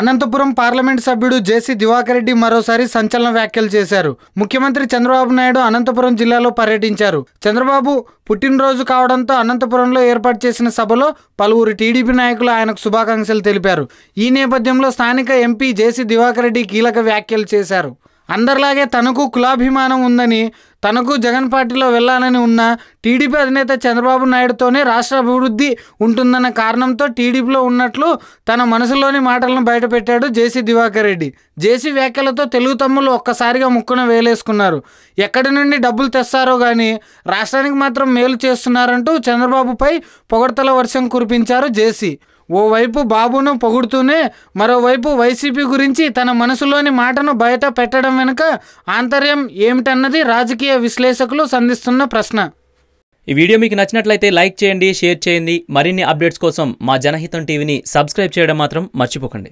Anantapuram parliament సభ్యుడు JC Diwakar Reddy మరోసారి సంచలన వ్యాఖ్యలు చేశారు. ముఖ్యమంత్రి చంద్రబాబు నాయుడు అనంతపురం జిల్లాలో పర్యటించారు. చంద్రబాబు పుట్టినరోజు కావడంతో అనంతపురంలో ఏర్పాటు చేసిన సభలో పలువురు టీడీపీ నాయకులు ఆయనకు శుభాకాంక్షలు తెలిపారు. ఈ నేపథ్యంలో స్థానిక ఎంపీ జేసీ దివాకర్ రెడ్డి కీలక వ్యాఖ్యలు చేశారు. అందరిలాగే తనకు కులాభిమానం ఉందని తనకు జగన్ పార్టీలో వెళ్ళాలని ఉన్న టీడీపీ అధినేత చంద్రబాబు నాయుడుతోనే రాష్ట్ర అభివృద్ధి ఉంటుందన్న కారణంతో టీడీపీలో ఉన్నట్లు తన మనసులోని మాటలను బయటపెట్టాడు జేసీ దివాకర్ రెడ్డి. జేసీ వ్యాఖ్యలతో తెలుగు తమ్ముళ్ళు ఒక్కసారిగా ముక్కున వేలేసుకున్నారు. ఎక్కడి నుండి డబ్బులు తెస్తారో కానీ రాష్ట్రానికి మాత్రం మేలు చేస్తున్నారంటూ చంద్రబాబుపై పొగడ్తల వర్షం కురిపించారు జేసీ. ఓవైపు బాబును పొగుడుతూనే మరోవైపు వైసీపీ గురించి తన మనసులోని మాటను బయట పెట్టడం వెనుక ఆంతర్యం ఏమిటన్నది రాజకీయ రాజకీయ విశ్లేషకులు సంధిస్తున్న ప్రశ్న. ఈ వీడియో మీకు నచ్చినట్లయితే లైక్ చేయండి షేర్ చేయండి. మరిన్ని అప్డేట్స్ కోసం మా జనహితం టీవీని సబ్స్క్రైబ్ చేయడం మాత్రం మర్చిపోకండి.